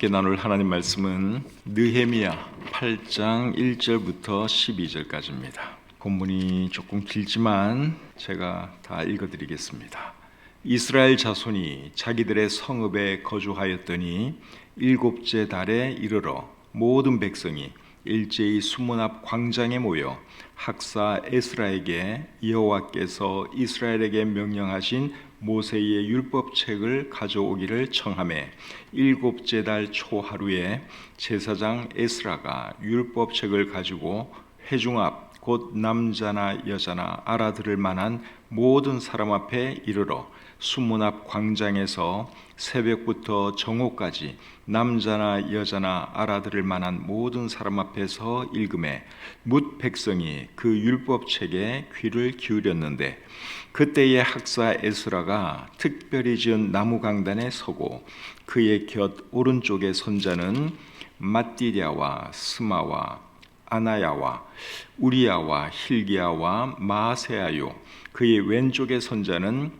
함께 나눌 하나님 말씀은 느헤미야 8장 1절부터 12절까지입니다. 본문이 조금 길지만 제가 다 읽어 드리겠습니다. 이스라엘 자손이 자기들의 성읍에 거주하였더니 일곱째 달에 이르러 모든 백성이 일제히 수문 앞 광장에 모여 학사 에스라에게 여호와께서 이스라엘에게 명령하신 모세의 율법책을 가져오기를 청함에 일곱째 달 초하루에 제사장 에스라가 율법책을 가지고 회중 앞 곧 남자나 여자나 알아들을 만한 모든 사람 앞에 이르러 수문 앞 광장에서 새벽부터 정오까지 남자나 여자나 알아들을 만한 모든 사람 앞에서 읽음에 뭇 백성이 그 율법책에 귀를 기울였는데 그때의 학사 에스라가 특별히 지은 나무 강단에 서고 그의 곁 오른쪽에 선자는 마띠랴와 스마와 아나야와 우리야와 힐기야와 마세아요. 그의 왼쪽에 선자는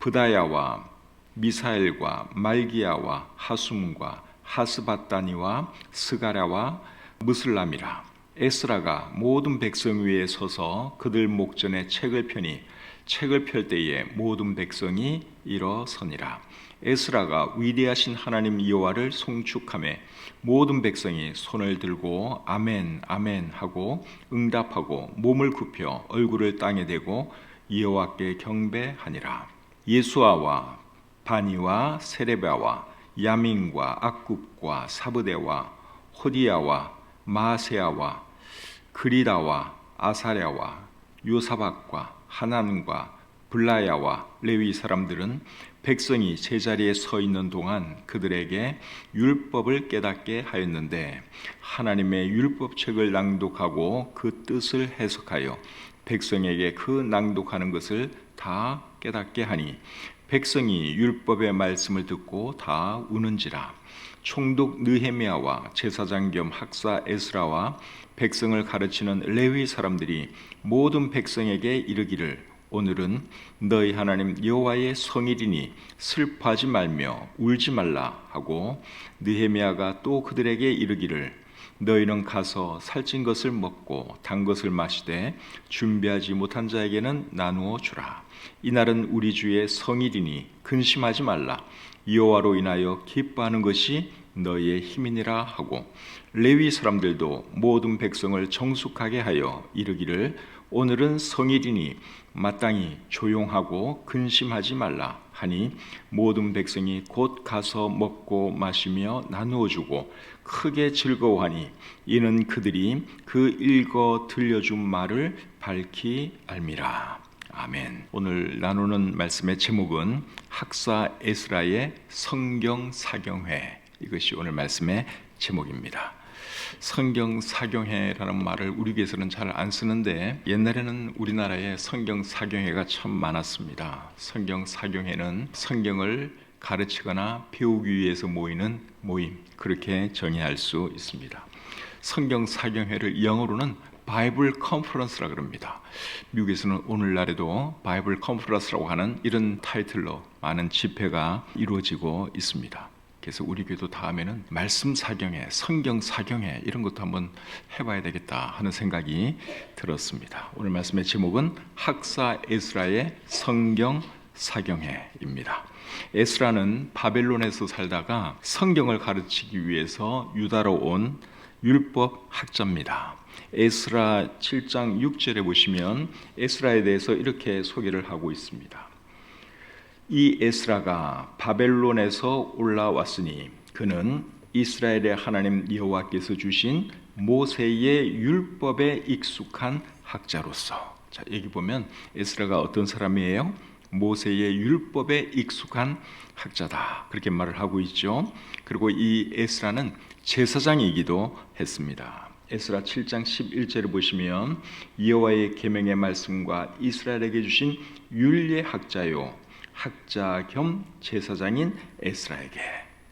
부다야와 미사엘과 말기야와 하숨과 하스바다니와 스가랴와 무슬람이라. 에스라가 모든 백성 위에 서서 그들 목전에 책을 펴니 책을 펼 때에 모든 백성이 일어서니라. 에스라가 위대하신 하나님 여호와를 송축함에 모든 백성이 손을 들고 아멘 아멘 하고 응답하고 몸을 굽혀 얼굴을 땅에 대고 여호와께 경배하니라. 예수아와 바니와 세레바와 야민과 악굽과 사브데와 호디야와 마세아와 그리다와 아사랴와 요사박과 하난과 블라야와 레위 사람들은 백성이 제자리에 서 있는 동안 그들에게 율법을 깨닫게 하였는데 하나님의 율법책을 낭독하고 그 뜻을 해석하여 백성에게 그 낭독하는 것을 다 깨닫게 하니 백성이 율법의 말씀을 듣고 다 우는지라. 총독 느헤미야와 제사장 겸 학사 에스라와 백성을 가르치는 레위 사람들이 모든 백성에게 이르기를 오늘은 너희 하나님 여호와의 성일이니 슬퍼하지 말며 울지 말라 하고 느헤미야가 또 그들에게 이르기를 너희는 가서 살찐 것을 먹고 단 것을 마시되 준비하지 못한 자에게는 나누어 주라. 이날은 우리 주의 성일이니 근심하지 말라. 여호와로 인하여 기뻐하는 것이 너희의 힘이니라 하고 레위 사람들도 모든 백성을 정숙하게 하여 이르기를 오늘은 성일이니 마땅히 조용하고 근심하지 말라 하니 모든 백성이 곧 가서 먹고 마시며 나누어 주고 크게 즐거워하니 이는 그들이 그 읽어 들려준 말을 밝히 알미라. 아멘. 오늘 나누는 말씀의 제목은 학사 에스라의 성경 사경회. 이것이 오늘 말씀의 제목입니다. 성경 사경회라는 말을 우리 교회에서는 잘 안 쓰는데 옛날에는 우리나라에 성경 사경회가 참 많았습니다. 성경 사경회는 성경을 가르치거나 배우기 위해서 모이는 모임 그렇게 정의할 수 있습니다. 성경 사경회를 영어로는 바이블 컨퍼런스라 그럽니다. 미국에서는 오늘날에도 바이블 컨퍼런스라고 하는 이런 타이틀로 많은 집회가 이루어지고 있습니다. 그래서 우리 교도 다음에는 말씀 사경회, 성경 사경회 이런 것도 한번 해봐야 되겠다 하는 생각이 들었습니다. 오늘 말씀의 제목은 학사 에스라의 성경 사경회입니다. 에스라는 바벨론에서 살다가 성경을 가르치기 위해서 유다로 온 율법 학자입니다. 에스라 7장 6절에 보시면 에스라에 대해서 이렇게 소개를 하고 있습니다. 이 에스라가 바벨론에서 올라왔으니 그는 이스라엘의 하나님 여호와께서 주신 모세의 율법에 익숙한 학자로서 자 여기 보면 에스라가 어떤 사람이에요? 모세의 율법에 익숙한 학자다 그렇게 말을 하고 있죠. 그리고 이 에스라는 제사장이기도 했습니다. 에스라 7장 11절을 보시면 여호와의 계명의 말씀과 이스라엘에게 주신 율례 학자요 학자 겸 제사장인 에스라에게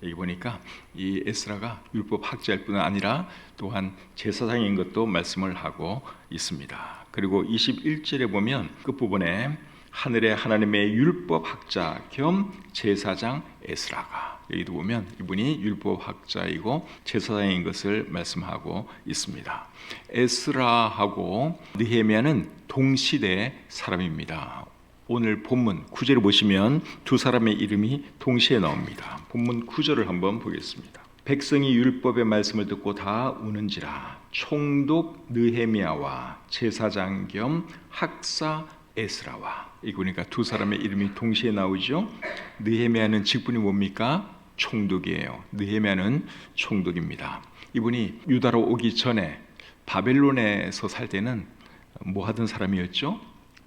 여기 보니까 이 에스라가 율법 학자일 뿐 아니라 또한 제사장인 것도 말씀을 하고 있습니다. 그리고 21절에 보면 끝부분에 하늘의 하나님의 율법 학자 겸 제사장 에스라가 여기도 보면 이분이 율법 학자이고 제사장인 것을 말씀하고 있습니다. 에스라하고 느헤미야는 동시대 사람입니다. 오늘 본문 9절을 보시면 두 사람의 이름이 동시에 나옵니다. 본문 9절을 한번 보겠습니다. 백성이 율법의 말씀을 듣고 다 우는지라 총독 느헤미야와 제사장 겸 학사 에스라와 이거 보니까 두 사람의 이름이 동시에 나오죠. 느헤미야는 직분이 뭡니까? 총독이에요. 느헤미야는 총독입니다. 이분이 유다로 오기 전에 바벨론에서 살 때는 뭐 하던 사람이었죠?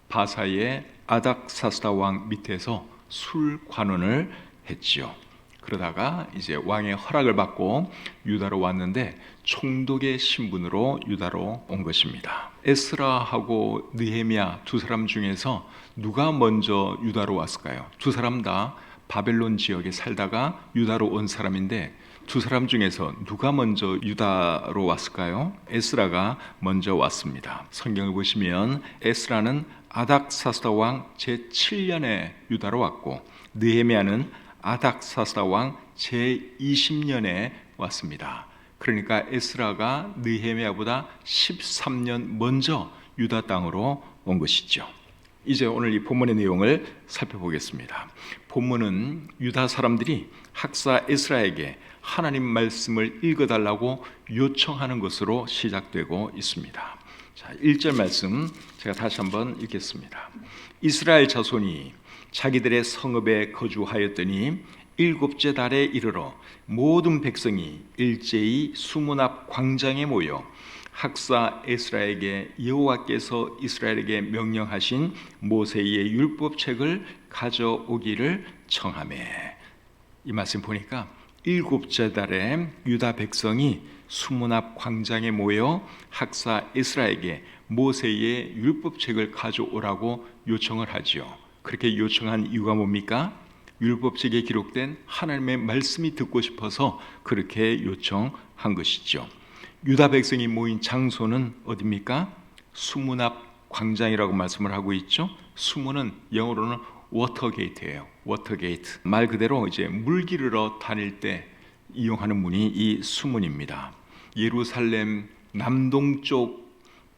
바사의 아닥사스다 왕 밑에서 술 관원을 했지요. 그러다가 이제 왕의 허락을 받고 유다로 왔는데 총독의 신분으로 유다로 온 것입니다. 에스라하고 느헤미야 두 사람 중에서 누가 먼저 유다로 왔을까요? 두 사람 다 바벨론 지역에 살다가 유다로 온 사람인데 두 사람 중에서 누가 먼저 유다로 왔을까요? 에스라가 먼저 왔습니다. 성경을 보시면 에스라는 아닥사스다 왕 제7년에 유다로 왔고 느헤미야는 아닥사스다 왕 제20년에 왔습니다. 그러니까 에스라가 느헤미야보다 13년 먼저 유다 땅으로 온 것이죠. 이제 오늘 이 본문의 내용을 살펴보겠습니다. 본문은 유다 사람들이 학사 에스라에게 하나님 말씀을 읽어달라고 요청하는 것으로 시작되고 있습니다. 자, 1절 말씀 제가 다시 한번 읽겠습니다. 이스라엘 자손이 자기들의 성읍에 거주하였더니 일곱째 달에 이르러 모든 백성이 일제히 수문 앞 광장에 모여 학사 에스라에게 여호와께서 이스라엘에게 명령하신 모세의 율법책을 가져오기를 청하매 이 말씀 보니까 일곱째 달에 유다 백성이 수문 앞 광장에 모여 학사 에스라에게 모세의 율법책을 가져오라고 요청을 하지요. 그렇게 요청한 이유가 뭡니까? 율법책에 기록된 하나님의 말씀이 듣고 싶어서 그렇게 요청한 것이죠. 유다 백성이 모인 장소는 어디입니까? 수문 앞 광장이라고 말씀을 하고 있죠. 수문은 영어로는 워터게이트예요. 워터게이트. 말 그대로 이제 물 기르러 다닐 때 이용하는 문이 이 수문입니다. 예루살렘 남동쪽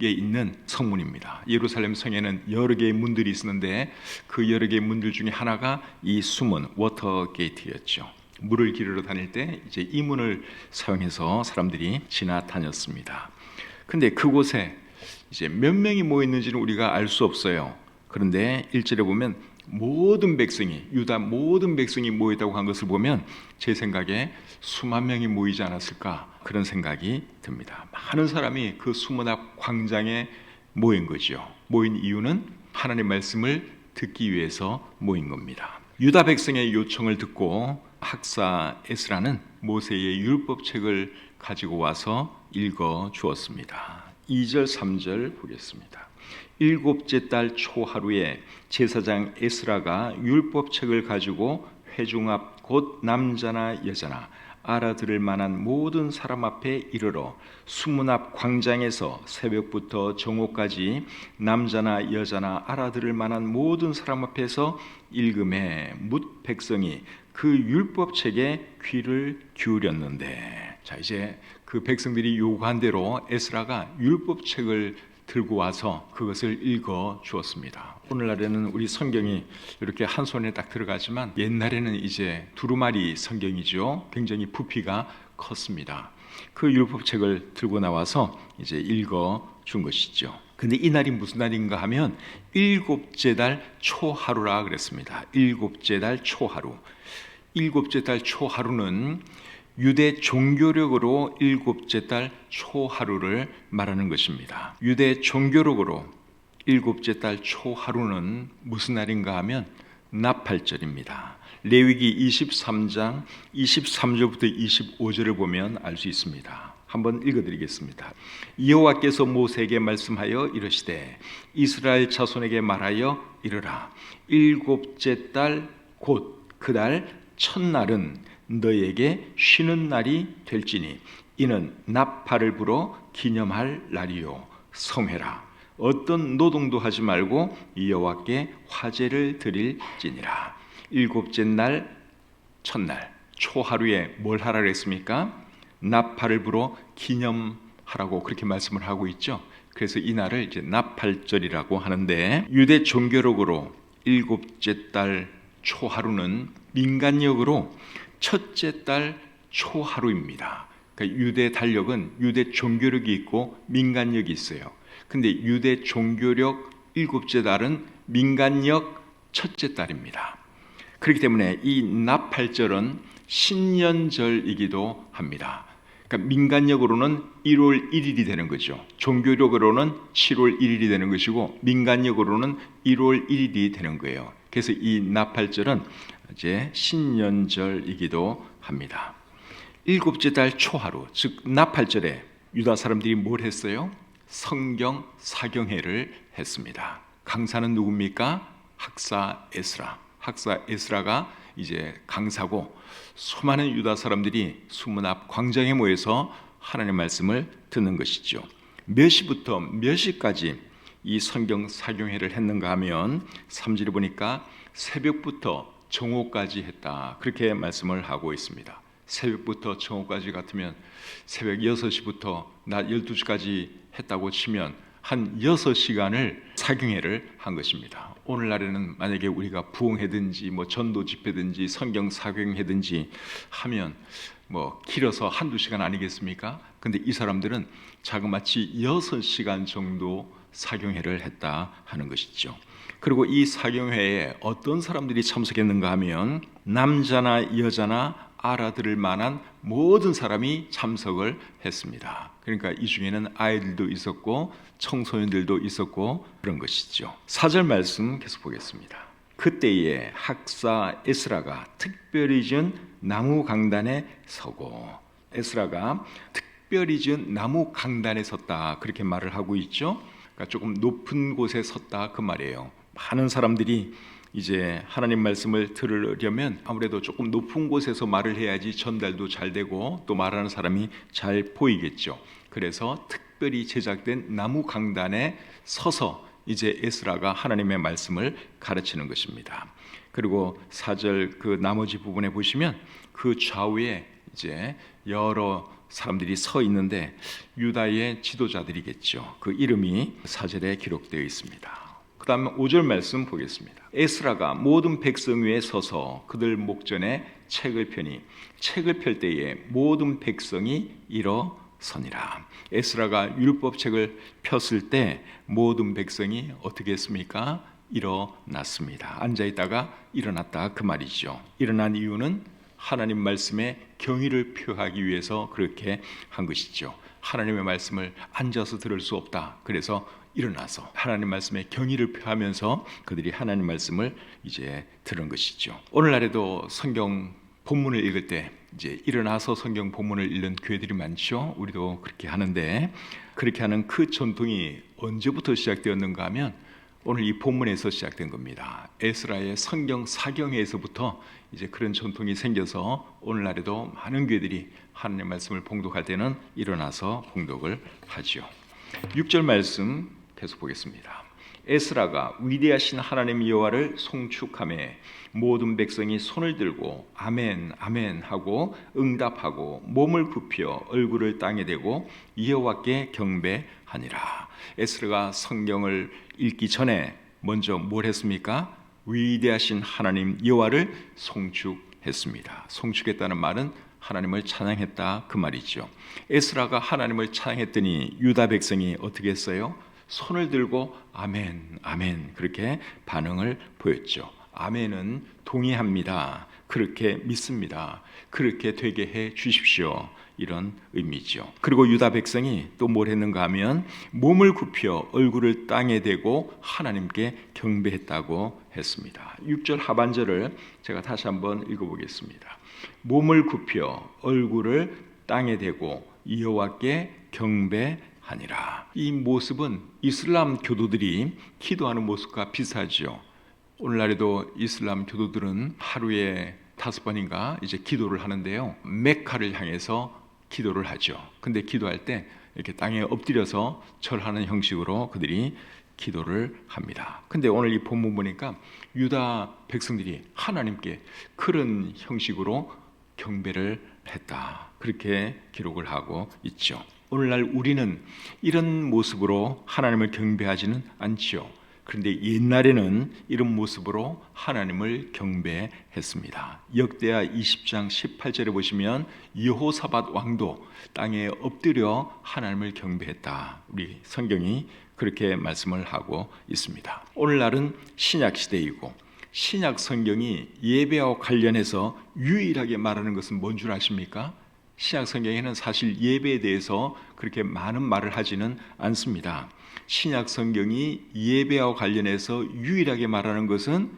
에 있는 성문입니다. 예루살렘 성에는 여러 개의 문들이 있었는데 그 여러 개의 문들 중에 하나가 이 수문 워터 게이트였죠. 물을 기르러 다닐 때 이제 이 문을 사용해서 사람들이 지나 다녔습니다. 근데 그곳에 이제 몇 명이 모여 있는지는 우리가 알 수 없어요. 그런데 일절에 보면 모든 백성이 유다 모든 백성이 모였다고 한 것을 보면 제 생각에 수만 명이 모이지 않았을까 그런 생각이 듭니다. 많은 사람이 그 수문 앞 광장에 모인 거죠. 모인 이유는 하나님 말씀을 듣기 위해서 모인 겁니다. 유다 백성의 요청을 듣고 학사 에스라는 모세의 율법책을 가지고 와서 읽어 주었습니다. 2절 3절 보겠습니다. 일곱째 달 초하루에 제사장 에스라가 율법책을 가지고 회중 앞 곧 남자나 여자나 알아들을 만한 모든 사람 앞에 이르러 수문 앞 광장에서 새벽부터 정오까지 남자나 여자나 알아들을 만한 모든 사람 앞에서 읽음에 묻 백성이 그 율법책에 귀를 기울였는데. 자 이제 그 백성들이 요구한 대로 에스라가 율법책을 들고 와서 그것을 읽어 주었습니다. 오늘날에는 우리 성경이 이렇게 한 손에 딱 들어가지만 옛날에는 이제 두루마리 성경이죠. 굉장히 부피가 컸습니다. 그 율법책을 들고 나와서 이제 읽어 준 것이죠. 근데 이 날이 무슨 날인가 하면 일곱째 달 초하루라 그랬습니다. 일곱째 달 초하루. 일곱째 달 초하루는 유대 종교력으로 일곱째 달 초하루를 말하는 것입니다. 유대 종교력으로 일곱째 달 초하루는 무슨 날인가 하면 나팔절입니다. 레위기 23장 23절부터 25절을 보면 알 수 있습니다. 한번 읽어드리겠습니다. 여호와께서 모세에게 말씀하여 이르시되 이스라엘 자손에게 말하여 이르라 일곱째 달 곧 그달 첫날은 너에게 쉬는 날이 될지니 이는 나팔을 불어 기념할 날이요 성회라 어떤 노동도 하지 말고 여호와께 화제를 드릴지니라 일곱째 날 첫날 초하루에 뭘 하라 그랬습니까? 나팔을 불어 기념하라고 그렇게 말씀을 하고 있죠. 그래서 이 날을 이제 나팔절이라고 하는데 유대 종교력으로 일곱째 달 초하루는 민간력으로 첫째 달 초하루입니다. 그러니까 유대 달력은 유대 종교력이 있고 민간력이 있어요. 근데 유대 종교력 일곱째 달은 민간력 첫째 달입니다. 그렇기 때문에 이 나팔절은 신년절이기도 합니다. 그러니까 민간력으로는 1월 1일이 되는 거죠. 종교력으로는 7월 1일이 되는 것이고 민간력으로는 1월 1일이 되는 거예요. 그래서 이 나팔절은 이제 신년절이기도 합니다. 일곱째 달 초하루, 즉 나팔절에 유다 사람들이 뭘 했어요? 성경 사경회를 했습니다. 강사는 누굽니까? 학사 에스라. 학사 에스라가 이제 강사고 수많은 유다 사람들이 수문 앞 광장에 모여서 하나님의 말씀을 듣는 것이죠. 몇 시부터 몇 시까지 이 성경 사경회를 했는가 하면 3절에 보니까 새벽부터 정오까지 했다. 그렇게 말씀을 하고 있습니다. 새벽부터 정오까지 같으면 새벽 6시부터 낮 12시까지 했다고 치면 한 6시간을 사경회를 한 것입니다. 오늘날에는 만약에 우리가 부흥회든지 뭐 전도 집회든지 성경 사경회든지 하면 뭐 길어서 한두 시간 아니겠습니까? 근데 이 사람들은 자그마치 6시간 정도 사경회를 했다 하는 것이죠. 그리고 이 사경회에 어떤 사람들이 참석했는가 하면 남자나 여자나 알아들을 만한 모든 사람이 참석을 했습니다. 그러니까 이 중에는 아이들도 있었고 청소년들도 있었고 그런 것이죠. 사절 말씀 계속 보겠습니다. 그때에 학사 에스라가 특별히 지은 나무 강단에 서고 에스라가 특별히 지은 나무 강단에 섰다 그렇게 말을 하고 있죠. 그러니까 조금 높은 곳에 섰다 그 말이에요. 많은 사람들이 이제 하나님 말씀을 들으려면 아무래도 조금 높은 곳에서 말을 해야지 전달도 잘 되고 또 말하는 사람이 잘 보이겠죠. 그래서 특별히 제작된 나무 강단에 서서 이제 에스라가 하나님의 말씀을 가르치는 것입니다. 그리고 사절 그 나머지 부분에 보시면 그 좌우에 이제 여러 사람들이 서 있는데 유다의 지도자들이겠죠. 그 이름이 사절에 기록되어 있습니다. 그다음 5절 말씀 보겠습니다. 에스라가 모든 백성 위에 서서 그들 목전에 책을 펴니 책을 펼 때에 모든 백성이 일어 서니라. 에스라가 율법책을 폈을 때 모든 백성이 어떻게 했습니까? 일어났습니다. 앉아 있다가 일어났다 그 말이죠. 일어난 이유는 하나님 말씀에 경의를 표하기 위해서 그렇게 한 것이죠. 하나님의 말씀을 앉아서 들을 수 없다. 그래서 일어나서 하나님 말씀에 경의를 표하면서 그들이 하나님 말씀을 이제 들은 것이죠. 오늘날에도 성경 본문을 읽을 때 이제 일어나서 성경 본문을 읽는 교회들이 많죠. 우리도 그렇게 하는데 그렇게 하는 그 전통이 언제부터 시작되었는가 하면 오늘 이 본문에서 시작된 겁니다. 에스라의 성경 사경회에서부터 이제 그런 전통이 생겨서 오늘날에도 많은 교회들이 하나님의 말씀을 봉독할 때는 일어나서 봉독을 하죠. 6절 말씀 계속 보겠습니다. 에스라가 위대하신 하나님 여호와를 송축함에 모든 백성이 손을 들고 아멘 아멘 하고 응답하고 몸을 굽혀 얼굴을 땅에 대고 여호와께 경배하니라. 에스라가 성경을 읽기 전에 먼저 뭘 했습니까? 위대하신 하나님 여호와를 송축했습니다. 송축했다는 말은 하나님을 찬양했다 그 말이죠. 에스라가 하나님을 찬양했더니 유다 백성이 어떻게 했어요? 손을 들고 아멘, 아멘 그렇게 반응을 보였죠. 아멘은 동의합니다. 그렇게 믿습니다. 그렇게 되게 해 주십시오. 이런 의미죠. 그리고 유다 백성이 또 뭘 했는가 하면 몸을 굽혀 얼굴을 땅에 대고 하나님께 경배했다고 했습니다. 6절 하반절을 제가 다시 한번 읽어보겠습니다. 몸을 굽혀 얼굴을 땅에 대고 여호와께 경배하니라. 이 모습은 이슬람 교도들이 기도하는 모습과 비슷하죠. 오늘날에도 이슬람 교도들은 하루에 다섯 번인가 이제 기도를 하는데요. 메카를 향해서 기도를 하죠. 근데 기도할 때 이렇게 땅에 엎드려서 절하는 형식으로 그들이 기도를 합니다. 근데 오늘 이 본문 보니까 유다 백성들이 하나님께 그런 형식으로 경배를 했다. 그렇게 기록을 하고 있죠. 오늘날 우리는 이런 모습으로 하나님을 경배하지는 않지요. 그런데 옛날에는 이런 모습으로 하나님을 경배했습니다. 역대하 20장 18절에 보시면 여호사밧 왕도 땅에 엎드려 하나님을 경배했다. 우리 성경이 그렇게 말씀을 하고 있습니다. 오늘날은 신약 시대이고 신약 성경이 예배와 관련해서 유일하게 말하는 것은 뭔 줄 아십니까? 신약 성경에는 사실 예배에 대해서 그렇게 많은 말을 하지는 않습니다. 신약 성경이 예배와 관련해서 유일하게 말하는 것은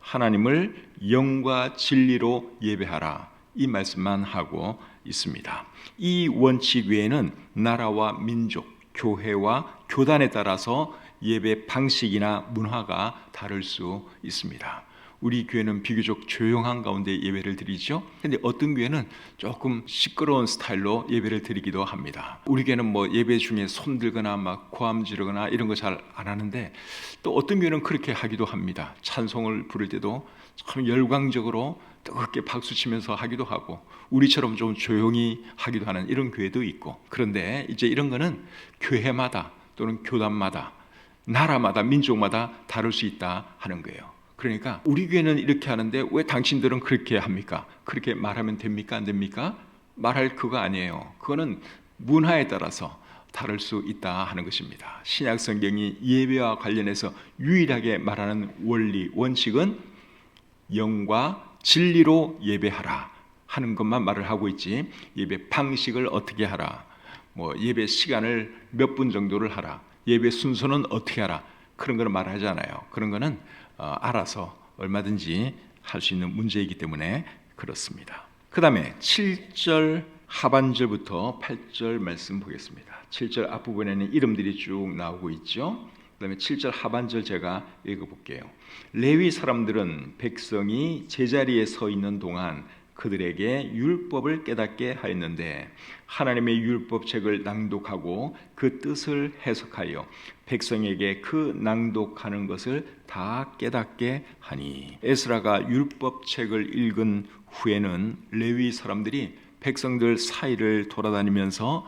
하나님을 영과 진리로 예배하라. 이 말씀만 하고 있습니다. 이 원칙 외에는 나라와 민족, 교회와 교단에 따라서 예배 방식이나 문화가 다를 수 있습니다. 우리 교회는 비교적 조용한 가운데 예배를 드리죠. 근데 어떤 교회는 조금 시끄러운 스타일로 예배를 드리기도 합니다. 우리 교회는 뭐 예배 중에 손 들거나 막 고함 지르거나 이런 거 잘 안 하는데 또 어떤 교회는 그렇게 하기도 합니다. 찬송을 부를 때도 참 열광적으로 뜨겁게 박수 치면서 하기도 하고 우리처럼 좀 조용히 하기도 하는 이런 교회도 있고 그런데 이제 이런 거는 교회마다 또는 교단마다 나라마다 민족마다 다를 수 있다 하는 거예요. 그러니까 우리 교회는 이렇게 하는데 왜 당신들은 그렇게 합니까? 그렇게 말하면 됩니까? 안 됩니까? 말할 그거 아니에요. 그거는 문화에 따라서 다를 수 있다 하는 것입니다. 신약 성경이 예배와 관련해서 유일하게 말하는 원리 원칙은 영과 진리로 예배하라 하는 것만 말을 하고 있지 예배 방식을 어떻게 하라 뭐 예배 시간을 몇 분 정도를 하라 예배 순서는 어떻게 하라 그런 거는 말하지 않아요. 그런 거는 어, 알아서 얼마든지 할 수 있는 문제이기 때문에 그렇습니다. 그 다음에 7절 하반절부터 8절 말씀 보겠습니다. 7절 앞부분에는 이름들이 쭉 나오고 있죠. 그 다음에 7절 하반절 제가 읽어 볼게요. 레위 사람들은 백성이 제자리에 서 있는 동안 그들에게 율법을 깨닫게 하였는데 하나님의 율법책을 낭독하고 그 뜻을 해석하여 백성에게 그 낭독하는 것을 다 깨닫게 하니 에스라가 율법책을 읽은 후에는 레위 사람들이 백성들 사이를 돌아다니면서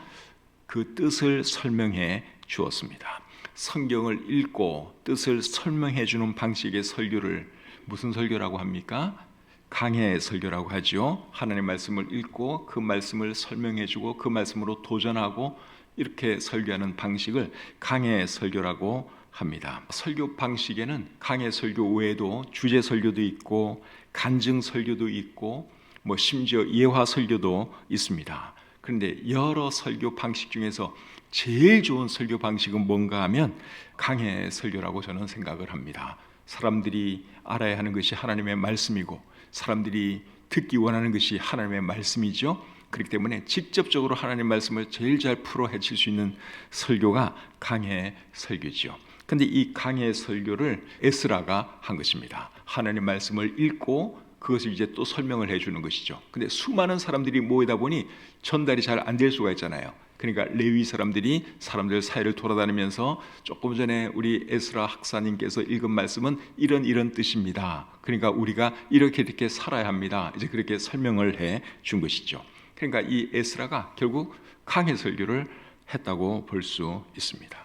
그 뜻을 설명해 주었습니다. 성경을 읽고 뜻을 설명해 주는 방식의 설교를 무슨 설교라고 합니까? 강해 설교라고 하지요. 하나님의 말씀을 읽고 그 말씀을 설명해 주고 그 말씀으로 도전하고 이렇게 설교하는 방식을 강해 설교라고 합니다. 설교 방식에는 강해 설교 외에도 주제 설교도 있고 간증 설교도 있고 뭐 심지어 예화 설교도 있습니다. 그런데 여러 설교 방식 중에서 제일 좋은 설교 방식은 뭔가 하면 강해 설교라고 저는 생각을 합니다. 사람들이 알아야 하는 것이 하나님의 말씀이고 사람들이 듣기 원하는 것이 하나님의 말씀이죠. 그렇기 때문에 직접적으로 하나님 말씀을 제일 잘 풀어 헤칠 수 있는 설교가 강해 설교지요. 근데 이 강해 설교를 에스라가 한 것입니다. 하나님 말씀을 읽고 그것을 이제 또 설명을 해 주는 것이죠. 근데 수많은 사람들이 모이다 보니 전달이 잘 안 될 수가 있잖아요. 그러니까 레위 사람들이 사람들 사이를 돌아다니면서 조금 전에 우리 에스라 학사님께서 읽은 말씀은 이런 이런 뜻입니다. 그러니까 우리가 이렇게 이렇게 살아야 합니다. 이제 그렇게 설명을 해 준 것이죠. 그러니까 이 에스라가 결국 강해 설교를 했다고 볼 수 있습니다.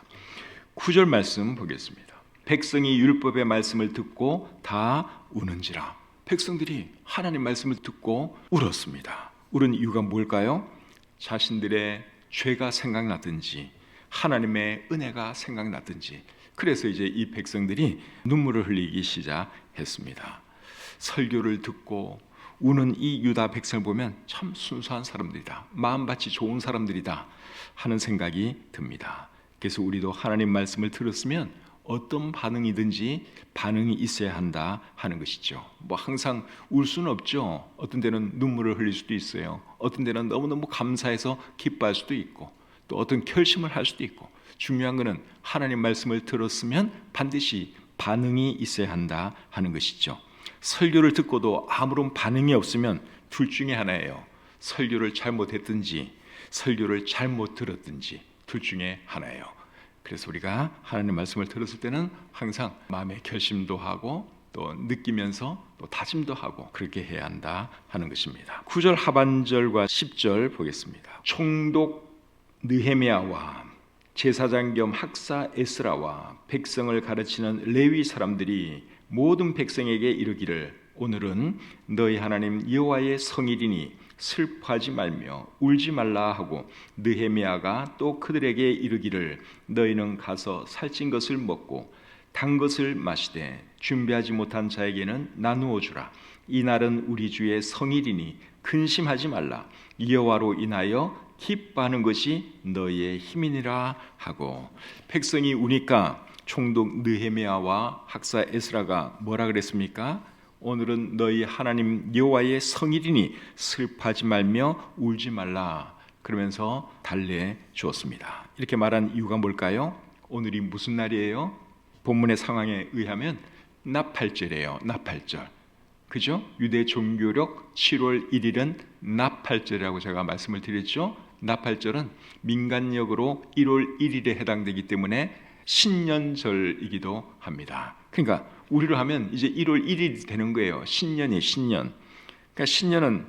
9절 말씀 보겠습니다. 백성이 율법의 말씀을 듣고 다 우는지라. 백성들이 하나님 말씀을 듣고 울었습니다. 울은 이유가 뭘까요? 자신들의 죄가 생각나든지 하나님의 은혜가 생각나든지 그래서 이제 이 백성들이 눈물을 흘리기 시작했습니다. 설교를 듣고 우는 이 유다 백성을 보면 참 순수한 사람들이다. 마음밭이 좋은 사람들이다 하는 생각이 듭니다. 그래서 우리도 하나님 말씀을 들었으면 어떤 반응이든지 반응이 있어야 한다 하는 것이죠. 뭐 항상 울 수는 없죠. 어떤 데는 눈물을 흘릴 수도 있어요. 어떤 데는 너무너무 감사해서 기뻐할 수도 있고 또 어떤 결심을 할 수도 있고 중요한 것은 하나님 말씀을 들었으면 반드시 반응이 있어야 한다 하는 것이죠. 설교를 듣고도 아무런 반응이 없으면 둘 중에 하나예요. 설교를 잘못했든지 설교를 잘못 들었든지 둘 중에 하나예요. 그래서 우리가 하나님 말씀을 들었을 때는 항상 마음의 결심도 하고 또 느끼면서 또 다짐도 하고 그렇게 해야 한다 하는 것입니다. 9절 하반절과 10절 보겠습니다. 총독 느헤미야와 제사장 겸 학사 에스라와 백성을 가르치는 레위 사람들이 모든 백성에게 이르기를 오늘은 너희 하나님 여호와의 성일이니 슬퍼하지 말며 울지 말라 하고 느헤미야가 또 그들에게 이르기를 너희는 가서 살찐 것을 먹고 단 것을 마시되 준비하지 못한 자에게는 나누어 주라. 이 날은 우리 주의 성일이니 근심하지 말라. 여호와로 인하여 기뻐하는 것이 너희의 힘이니라 하고. 백성이 우니까 총독 느헤미야와 학사 에스라가 뭐라 그랬습니까? 오늘은 너희 하나님 여호와의 성일이니 슬퍼하지 말며 울지 말라 그러면서 달래 주었습니다. 이렇게 말한 이유가 뭘까요? 오늘이 무슨 날이에요? 본문의 상황에 의하면 나팔절이에요. 나팔절. 그죠? 유대 종교력 7월 1일은 나팔절이라고 제가 말씀을 드렸죠. 나팔절은 민간력으로 1월 1일에 해당되기 때문에 신년절이기도 합니다. 그러니까 우리로 하면 이제 1월 1일이 되는 거예요. 신년이 신년. 그러니까 신년은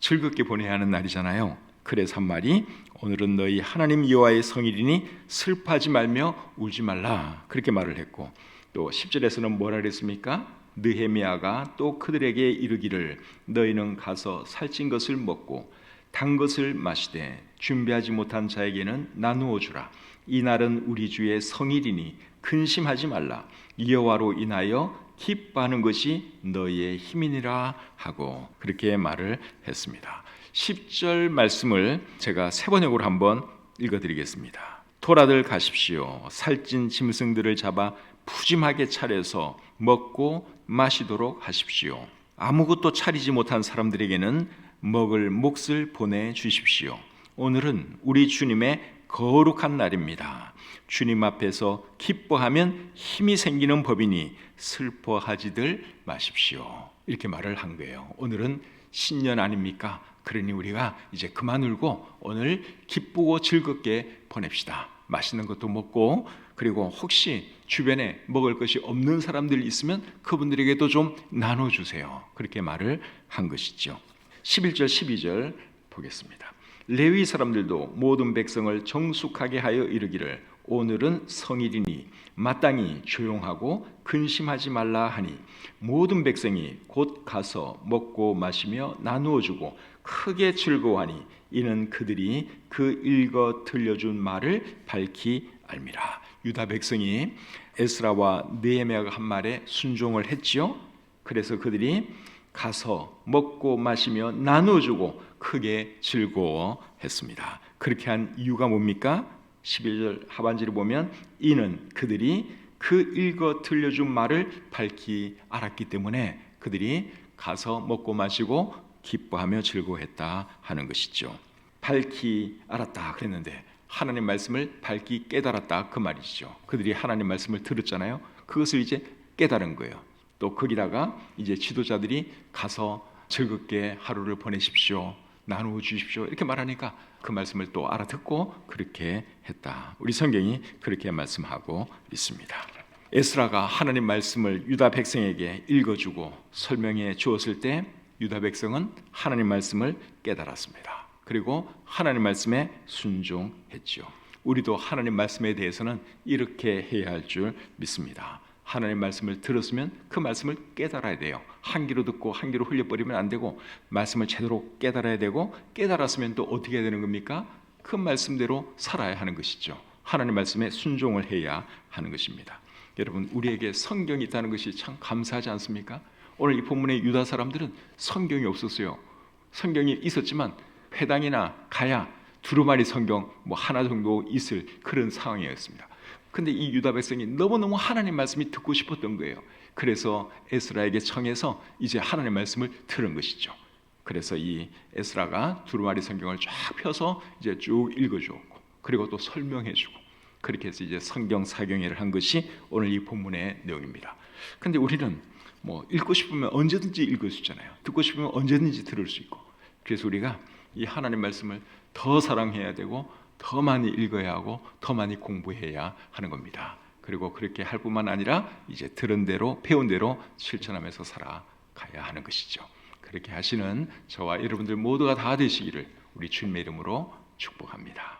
즐겁게 보내야 하는 날이잖아요. 그래서 한 말이 오늘은 너희 하나님 여호와의 성일이니 슬퍼하지 말며 울지 말라. 그렇게 말을 했고 또 10절에서는 뭐라 그랬습니까? 느헤미야가 또 그들에게 이르기를 너희는 가서 살찐 것을 먹고 단 것을 마시되 준비하지 못한 자에게는 나누어 주라. 이 날은 우리 주의 성일이니 근심하지 말라. 여호와로 인하여 기뻐하는 것이 너희의 힘이니라 하고 그렇게 말을 했습니다. 10절 말씀을 제가 세 번역으로 한번 읽어드리겠습니다. 토라들 가십시오. 살찐 짐승들을 잡아 푸짐하게 차려서 먹고 마시도록 하십시오. 아무것도 차리지 못한 사람들에게는 먹을 몫을 보내 주십시오. 오늘은 우리 주님의 거룩한 날입니다. 주님 앞에서 기뻐하면 힘이 생기는 법이니 슬퍼하지들 마십시오. 이렇게 말을 한 거예요. 오늘은 신년 아닙니까? 그러니 우리가 이제 그만 울고 오늘 기쁘고 즐겁게 보냅시다. 맛있는 것도 먹고 그리고 혹시 주변에 먹을 것이 없는 사람들 있으면 그분들에게도 좀 나눠 주세요. 그렇게 말을 한 것이죠. 11절 12절 보겠습니다. 레위 사람들도 모든 백성을 정숙하게 하여 이르기를 오늘은 성일이니 마땅히 조용하고 근심하지 말라 하니 모든 백성이 곧 가서 먹고 마시며 나누어 주고 크게 즐거워하니 이는 그들이 그 읽어 들려준 말을 밝히 알미라. 유다 백성이 에스라와 느헤미야가 한 말에 순종을 했지요. 그래서 그들이 가서 먹고 마시며 나누어 주고 크게 즐거워했습니다. 그렇게 한 이유가 뭡니까? 11절 하반절을 보면 이는 그들이 그 읽어 들려준 말을 밝히 알았기 때문에 그들이 가서 먹고 마시고 기뻐하며 즐거워했다 하는 것이죠. 밝히 알았다 그랬는데 하나님 말씀을 밝히 깨달았다 그 말이죠. 그들이 하나님 말씀을 들었잖아요. 그것을 이제 깨달은 거예요. 또 거기다가 이제 지도자들이 가서 즐겁게 하루를 보내십시오. 나누어 주십시오. 이렇게 말하니까 그 말씀을 또 알아듣고 그렇게 했다. 우리 성경이 그렇게 말씀하고 있습니다. 에스라가 하나님 말씀을 유다 백성에게 읽어주고 설명해 주었을 때 유다 백성은 하나님 말씀을 깨달았습니다. 그리고 하나님 말씀에 순종했지요. 우리도 하나님 말씀에 대해서는 이렇게 해야 할 줄 믿습니다. 하나님 말씀을 들었으면 그 말씀을 깨달아야 돼요. 한 귀로 듣고 한 귀로 흘려버리면 안 되고 말씀을 제대로 깨달아야 되고 깨달았으면 또 어떻게 해야 되는 겁니까? 그 말씀대로 살아야 하는 것이죠. 하나님 말씀에 순종을 해야 하는 것입니다. 여러분 우리에게 성경이 있다는 것이 참 감사하지 않습니까? 오늘 이 본문의 유다 사람들은 성경이 없었어요. 성경이 있었지만 회당이나 가야 두루마리 성경 뭐 하나 정도 있을 그런 상황이었습니다. 근데 이 유다 백성이 너무너무 하나님 말씀이 듣고 싶었던 거예요. 그래서 에스라에게 청해서 이제 하나님 말씀을 들은 것이죠. 그래서 이 에스라가 두루마리 성경을 쫙 펴서 이제 쭉 읽어주었고 그리고 또 설명해주고 그렇게 해서 이제 성경 사경회를 한 것이 오늘 이 본문의 내용입니다. 근데 우리는 뭐 읽고 싶으면 언제든지 읽을 수 있잖아요. 듣고 싶으면 언제든지 들을 수 있고. 그래서 우리가 이 하나님 말씀을 더 사랑해야 되고 더 많이 읽어야 하고 더 많이 공부해야 하는 겁니다. 그리고 그렇게 할 뿐만 아니라 이제 들은 대로 배운 대로 실천하면서 살아가야 하는 것이죠. 그렇게 하시는 저와 여러분들 모두가 다 되시기를 우리 주님의 이름으로 축복합니다.